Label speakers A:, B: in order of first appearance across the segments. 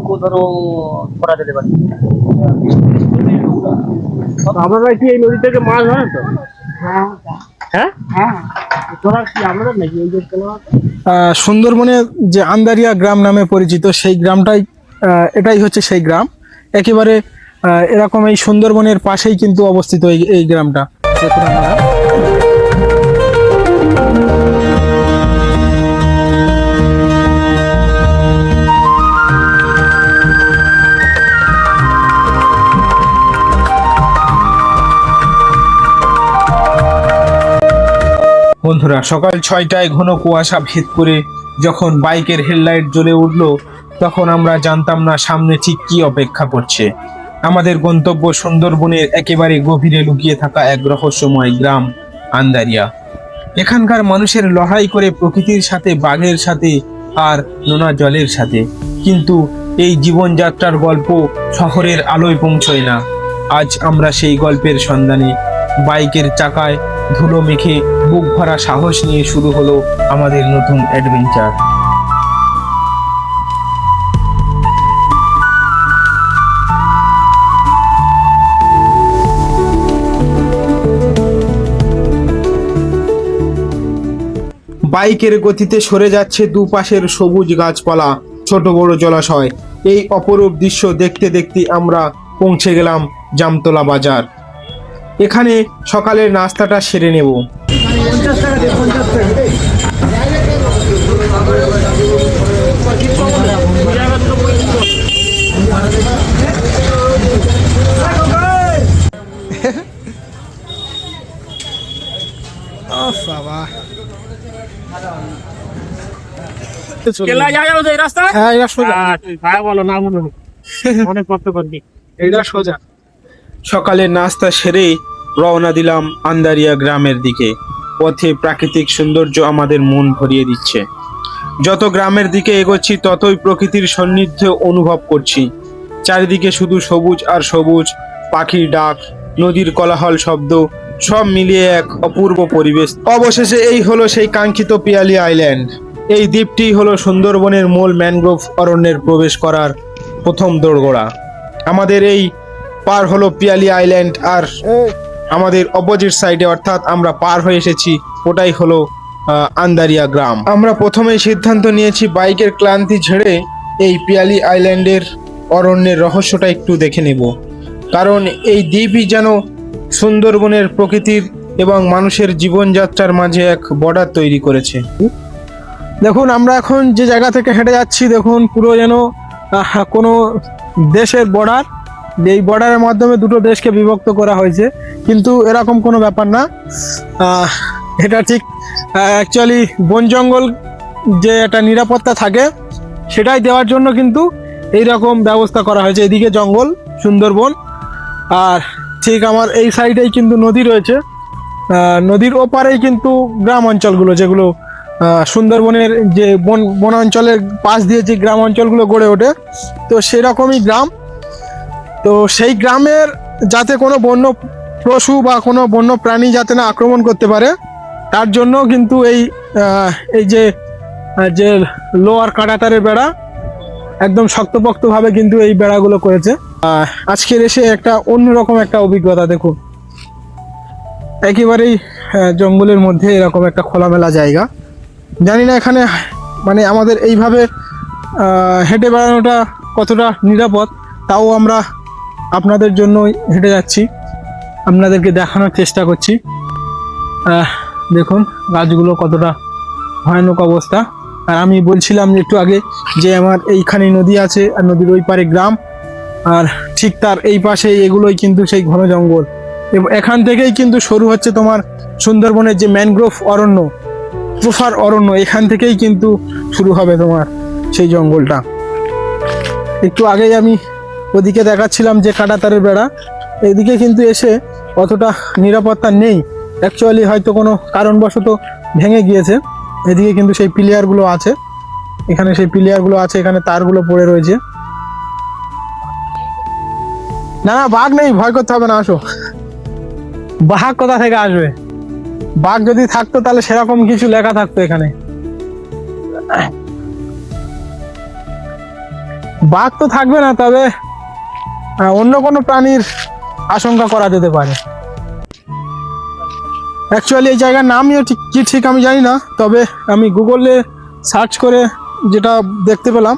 A: ছটা ধরো করা যেতে পারে।
B: আপনারা কি এই নদী থেকে মাছ ধরেন তো? হ্যাঁ। তোরা কি আমরা নাকি এই যে কোনো
C: সুন্দরবনে যে আন্দারিয়া গ্রাম নামে পরিচিত সেই গ্রামটাই এটাই হচ্ছে সেই গ্রাম। একেবারে এরকম এই সুন্দরবনের পাশেই কিন্তু অবস্থিত এই এই গ্রামটা। দেখুন আপনারা বন্ধুরা, সকাল ছয়টায় ঘন কুয়াশা ভেদ করে যখন বাইকের হেডলাইট জ্বলে উঠল, তখন আমরা জানতাম না সামনে ঠিক কি অপেক্ষা করছে। আমাদের গন্তব্য সুন্দরবনের একেবারে গভীরে লুকিয়ে থাকা এক রহস্যময় গ্রাম, আন্দারিয়া। এখানকার মানুষের লড়াই করে প্রকৃতির সাথে, বাঘের সাথে আর নোনা জলের সাথে। কিন্তু এই জীবনযাত্রার গল্প শহরের আলোয় পৌঁছয় না। আজ আমরা সেই গল্পের সন্ধানে বাইকের চাকায় ধুলো মেখে বুক ভরা সাহস নিয়ে শুরু হলো আমাদের নতুন অ্যাডভেঞ্চার বাইকের গতিতে সরে যাচ্ছে দুপাশের সবুজ গাছপালা, ছোট বড় জলাশয়। এই অপরূপ দৃশ্য দেখতে দেখতে আমরা পৌঁছে গেলাম জামতলা বাজার। এখানে সকালের নাস্তাটা সেরে নেব।
B: কেলা যাওয়া যাবে তো এই রাস্তা?
C: হ্যাঁ এটা সোজা।
B: আহ, ভাই বলো না বলো। অনেক কষ্ট করবি।
C: এটা সোজা। সকালে নাস্তা সেরে রওনা দিলাম আন্দারিয়া গ্রামের দিকে। পথে প্রাকৃতিক সৌন্দর্য আমাদের মন ভরিয়ে দিচ্ছে। যত গ্রামের দিকে এগোচ্ছি, ততই প্রকৃতির সান্নিধ্য অনুভব করছি। চারিদিকে শুধু সবুজ আর সবুজ, পাখির ডাক, নদীর কলাহল শব্দ, সব মিলিয়ে এক অপূর্ব পরিবেশ। অবশেষে এই হলো সেই কাঙ্ক্ষিত পিয়ালি আইল্যান্ড। এই দ্বীপটি হলো সুন্দরবনের মূল ম্যানগ্রোভ অরণ্যের প্রবেশ করার প্রথম দোরগোড়া। আমাদের এই পার হলো পিয়ালি আইল্যান্ড আর আমাদের অপোজিট সাইডে অর্থাৎ আমরা পার হয়ে এসেছি, ওটাই হলো আন্দারিয়া গ্রাম। আমরা প্রথমেই সিদ্ধান্ত নিয়েছি বাইকের ক্লান্তি ঝেড়ে এই পিয়ালি আইল্যান্ডের অরণ্যের রহস্যটা একটু দেখে নেব। কারণ এই দ্বীপই যেন সুন্দরবনের প্রকৃতির এবং মানুষের জীবনযাত্রার মাঝে এক বর্ডার তৈরি করেছে। দেখুন, আমরা এখন যে জায়গা থেকে হেঁটে যাচ্ছি, দেখুন পুরো যেন কোনো দেশের বর্ডার এই বর্ডারের মাধ্যমে দুটো দেশকে বিভক্ত করা হয়েছে। কিন্তু এরকম কোনো ব্যাপার না। এটা ঠিক অ্যাকচুয়ালি বন জঙ্গল যে একটা নিরাপত্তা থাকে, সেটাই দেওয়ার জন্য কিন্তু এই রকম ব্যবস্থা করা হয়েছে। এদিকে জঙ্গল, সুন্দরবন, আর ঠিক আমার এই সাইডেই কিন্তু নদী রয়েছে। নদীর ওপারেই কিন্তু গ্রাম অঞ্চলগুলো, যেগুলো সুন্দরবনের যে বন, বনাঞ্চলের পাশ দিয়ে যে গ্রাম অঞ্চলগুলো গড়ে ওঠে, তো সেরকমই গ্রাম। তো সেই গ্রামের যাতে কোনো বন্য পশু বা কোনো বন্য প্রাণী যাতে না আক্রমণ করতে পারে, তার জন্য কিন্তু এই এই যে যে লোয়ার কাঁটাতারের বেড়া একদম শক্তপোক্তভাবে কিন্তু এই বেড়াগুলো করেছে। আজকের এসে একটা অন্যরকম একটা অভিজ্ঞতা দেখুন। একেবারেই জঙ্গলের মধ্যে এরকম একটা খোলামেলা জায়গা। জানি না এখানে মানে আমাদের এইভাবে হেঁটে বেড়ানোটা কতটা নিরাপদ, তাও আমরা আপনাদের জন্য হেঁটে যাচ্ছি। আপনাদেরকে দেখানোর চেষ্টা করছি। দেখুন, গাছগুলো কতটা ভয়ানক অবস্থা। আর আমি বলছিলাম একটু আগে যে আমার এইখানে নদী আছে, আর নদীর ওই পারে গ্রাম। আর ঠিক তার এই পাশে এগুলোই কিন্তু সেই ঘন জঙ্গল। এখান থেকেই কিন্তু শুরু হচ্ছে তোমার সুন্দরবনের যে ম্যানগ্রোভ অরণ্য প্রফার অরণ্য, এখান থেকেই কিন্তু শুরু হবে তোমার সেই জঙ্গলটা। একটু আগেই আমি ওদিকে দেখাচ্ছিলাম যে কাটাতারের বেড়া। এদিকে কিন্তু এসে অতটা নিরাপত্তা নেই। অ্যাকচুয়ালি হয়তো কোনো কারণবশত ভেঙে গিয়েছে। এদিকে কিন্তু সেই পিলিয়ারগুলো আছে। এখানে সেই পিলিয়ারগুলো আছে, এখানে তারগুলো পড়ে রয়েছে। না না, বাঘ নেই, ভয় করতে হবে না, আসো। বাঘ কোথা থেকে আসবে? বাঘ যদি থাকতো তাহলে সেরকম কিছু লেখা থাকতো এখানে। বাঘ তো থাকবে না, তবে অন্য কোনো প্রাণীর আশঙ্কা করা যেতে পারে। অ্যাকচুয়ালি এই জায়গার নামই ঠিক, কি ঠিক আমি জানি না, তবে আমি গুগলে সার্চ করে যেটা দেখতে পেলাম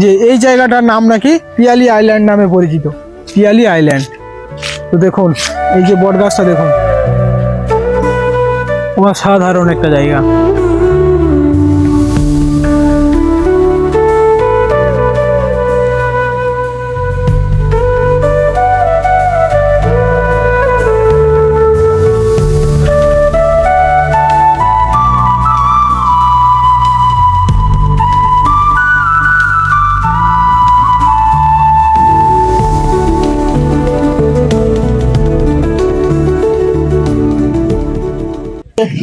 C: যে এই জায়গাটার নাম নাকি পিয়ালি আইল্যান্ড নামে পরিচিত। পিয়ালি আইল্যান্ড। তো দেখুন, এই যে বটগাছটা দেখুন। অসাধারণ একটা জায়গা।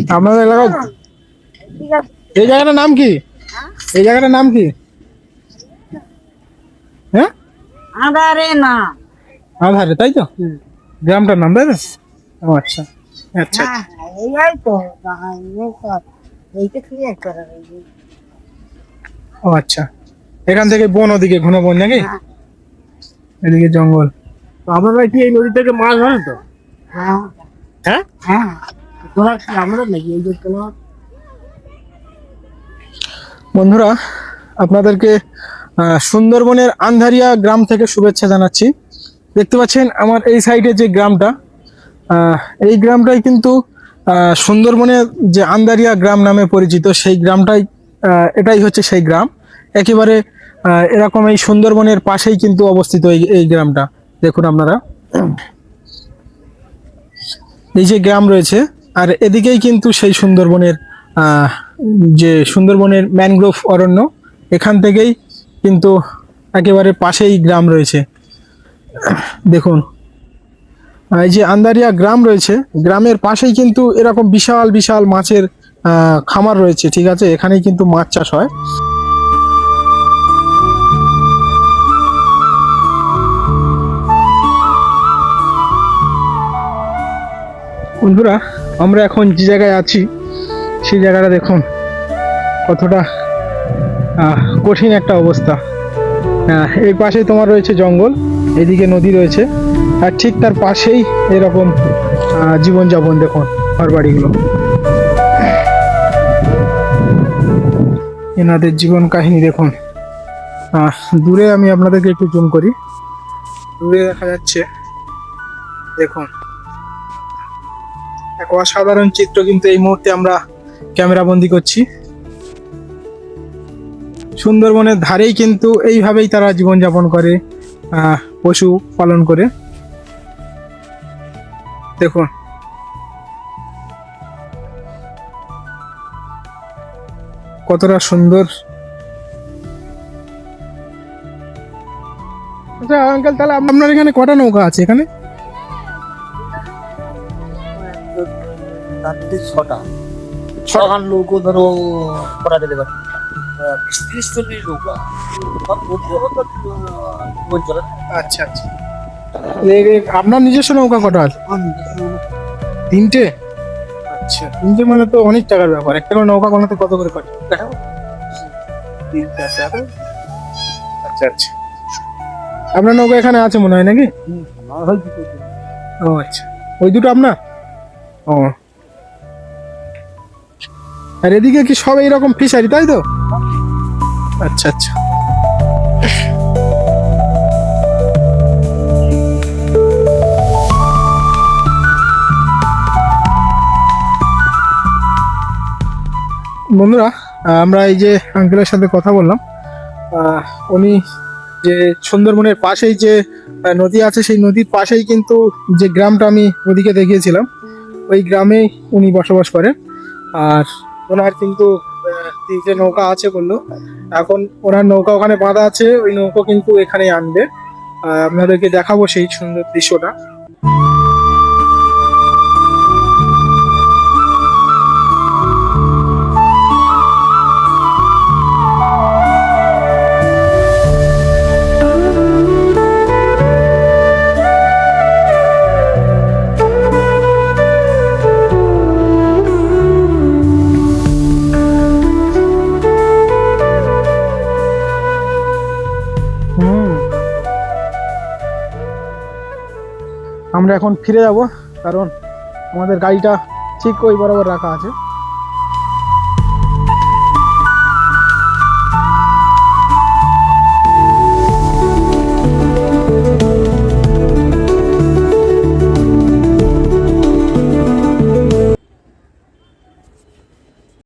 C: আপনাদের এলাকায় এই জায়গাটার নাম কি? এই জায়গাটার নাম কি? হ্যাঁ?
D: আধারে না।
C: আধারে তাই তো? গ্রামটার নাম তাই তো? আচ্ছা। আচ্ছা।
D: হ্যাঁ
C: ও আচ্ছা। এখান থেকে বন ওদিকে ঘন বন নাকি?
D: হ্যাঁ।
C: এদিকে জঙ্গল।
B: আপনারা কি এই নদী থেকে মাছ ধরেন তো?
D: হ্যাঁ।
B: হ্যাঁ?
D: হ্যাঁ।
B: তোরা কি আমাদের নাকি এই যে
C: বন্ধুরা, আপনাদেরকে সুন্দরবনের আন্ধারিয়া গ্রাম থেকে শুভেচ্ছা জানাচ্ছি। দেখতে পাচ্ছেন আমার এই সাইডে যে গ্রামটা এই গ্রামটাই কিন্তু সুন্দরবনের যে আন্দারিয়া গ্রাম নামে পরিচিত, সেই গ্রামটাই এটাই হচ্ছে সেই গ্রাম। একেবারে এরকম এই সুন্দরবনের পাশেই কিন্তু অবস্থিত এই এই গ্রামটা। দেখুন আপনারা। এই যে গ্রাম রয়েছে আর এদিকেই কিন্তু সেই সুন্দরবনের যে সুন্দরবনের ম্যানগ্রোভ অরণ্য, এখান থেকেই কিন্তু একেবারে পাশেই গ্রাম রয়েছে। দেখুন, এই যে আন্দারিয়া গ্রাম রয়েছে, গ্রামের পাশেই কিন্তু এরকম বিশাল বিশাল মাছের খামার রয়েছে, ঠিক আছে? এখানেই কিন্তু মাছ চাষ হয়। বন্ধুরা আমরা এখন যে জায়গায় আছি সেই জায়গাটা দেখুন কতটা কঠিন একটা অবস্থা। আহ, এই পাশে তোমার রয়েছে জঙ্গল এদিকে নদী রয়েছে আর ঠিক তার পাশেই এরকম জীবনযাপন দেখুন ঘর বাড়িগুলো। এনাদের জীবন কাহিনী দেখুন। দূরে আমি আপনাদেরকে একটু জুম করি। দূরে দেখা যাচ্ছে দেখুন। এক অসাধারণ চিত্র কিন্তু এই মুহূর্তে আমরা ক্যামেরা বন্দি করছি। সুন্দরবনের ধারেই কিন্তু এইভাবেই তারা জীবনযাপন করে পশু পালন করে। দেখুন কতটা সুন্দর। আচ্ছা আঙ্কেল তাহলে আপনার এখানে কটা নৌকা আছে এখানে?
A: তাতে ছটা। ছখান লোকও ধরো করা যেতে পারে বিশ তিরিশ চল্লিশ চলে
C: আচ্ছা আচ্ছা। আপনার নিজস্ব নৌকা কটা আছে? তিনটে? আচ্ছা। তিনটে মানে তো অনেক টাকার ব্যাপার। একটা করে নৌকা বানাতে কত করে পারে আচ্ছা আচ্ছা। আপনার নৌকা এখানে আছে মনে হয় নাকি? ও আচ্ছা। ওই দুটো আপনার? ও আর এদিকে কি সব এইরকম ফিশারি তাই তো? আচ্ছা আচ্ছা। বন্ধুরা, আমরা এই যে আঙ্কেলের সাথে কথা বললাম উনি যে সুন্দরবনের পাশেই যে নদী আছে, সেই নদীর পাশেই কিন্তু যে গ্রামটা আমি ওদিকে দেখিয়েছিলাম, ওই গ্রামেই উনি বসবাস করেন। আর ওনার কিন্তু তিনটে নৌকা আছে বলল, এখন ওনার নৌকা ওখানে বাঁধা আছে, ওই নৌকা কিন্তু এখানে আনবে। আপনাদেরকে দেখাবো সেই সুন্দর দৃশ্যটা। আমরা এখন ফিরে যাব কারণ আমাদের গাড়িটা ঠিক ওই বরাবর রাখা আছে।